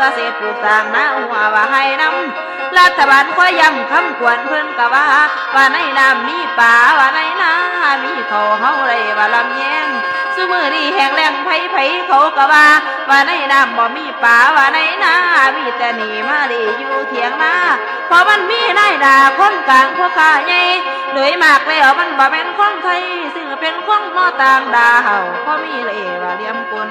เกษตรปลูกสร้างนาหัวว่าให้น้ำรัฐบาลคอยย้ำคำควนเพิ่นกะว่า ว่าในน้ำมีป่าว่าในนามีเขาเฮาไรว่าลำแยงสุมือนี้แห้งแล้งไผไผเขากะว่า ว่าในน้ำบ่มีป่าว่าในนามีแต่หนีมาดีอยู่เถียงนา เพราะมันมีนายด่าคนกลางพวกข้าใหญ่เลยมากแล้วมันบ่เป็นคนไทยซึ่งเป็นคนนอต่างดาวเพราะมีเลยว่าเลียมกล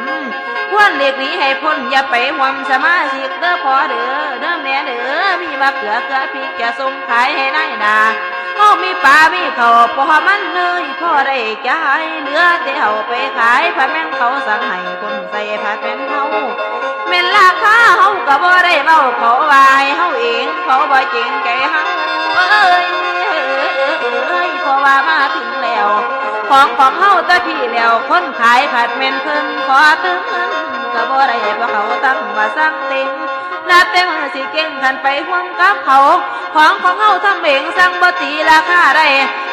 ควรเลียกหนีให้พ้นอย่าไปหวมสมาชิกเด้อพอเด้อเด้อแม่เด้อมีมะเขือเกลือพริกจะส่งขายให้นายด่าเฮามีปลามีเขาพอมันเลยพ่อได้จ่ายเหลือแต่เฮาไปขายพระแม่งเขาสั่งให้คนใส่ผ้าเป็นเฮาแม่นราคาเฮาก็บ่ได้เว้าเขาวายเฮา เองเขาบ่เจงใจเฮาเอ้ยเพราะว่ามาถึงแล้ว ของของเฮาตะพี่แล้วคนขายผัดแม่นเพิ่นขอตึงเงินก็บ่ได้เพราะเขาตั้งว่าสั่งต็งนาแต่มือสิเก่งกันไปห่วมกับเขา ของของเขาทำเองสั่งบ่ตีราคาได้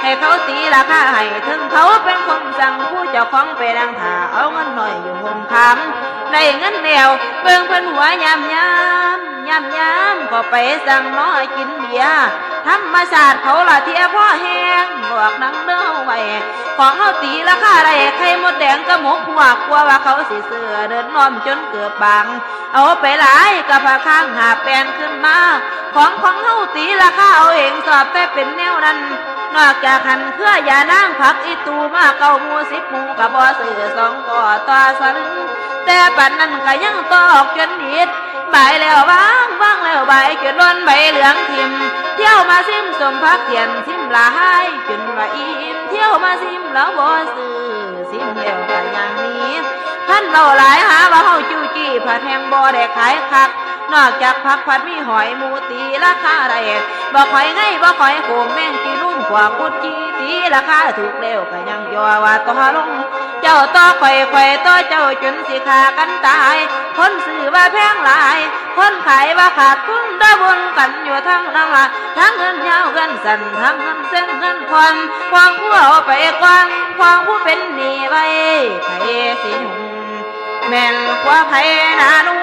ให้เขาตีราคาให้ถึงเขาเป็นคนสั่งผู้เจ้าของไปดังถาเอาเงินหน่อยอยู่ห่มคำได้เงินแนวเบิ่งเพิ่นหัวยามยามยามยาม ก็ไปสั่งน้อยกินเบียธรรมชาติเขาละเทียพ่อแห้งบวกนังเด้อไว้ของเขาตีราคาได้ไข่มดแดงกระหมกหัวกลัวว่าเขาสิเสือเดินน้อมจนเกือบบางเอาไปหลายกับพาข้างหาแปลนขึ้นมา ของของเฮาตีราคาเอาเองสอบแต่เป็นแนวนั้นนอกจากหันเครื่อยานางผักอีตูมาเก้าหมูสิบหมูกับบ่ซื้อสองก่อต่อสลึงแต่ปันนั้นก็ยังตอกจนนิดใบแล้วบางบางแล้ว ใบจนล้นใบเหลืองทิม เที่ยวมาซิมสมพักเทียนซิมลายจนว่าอิ่มเที่ยวมาซิมแล้วบ่ซื้อซิมแล้วก็ยังนี้ท่านเราหลายหาว่าเฮาจู้จี้ผัดแหงบ่ได้ขายคักนอกจากผักผัดมีหอยหมูตีราคาได้บ่ข่อยไงบ่ข่อยโขงแม่งกีรุ่นกว่าพุดจีตีราคาถูกแล้วก็ยังยอว่าต่อลง เจ้าต่อข่อยข่อยต่อเจ้าจนสิขากันตาย คนซื้อว่าแพงหลาย คนขายว่าขาดทุนได้บนกันอยู่ทั้งนั้นละทั้งเงินยาวเงินสันทั้งเงินเส้นเงินควันควางผู้เอาไปกวางควางผู้เป็นหนี้ไว้ไผสิหนุ่มแม่นกว่าไผนานุ่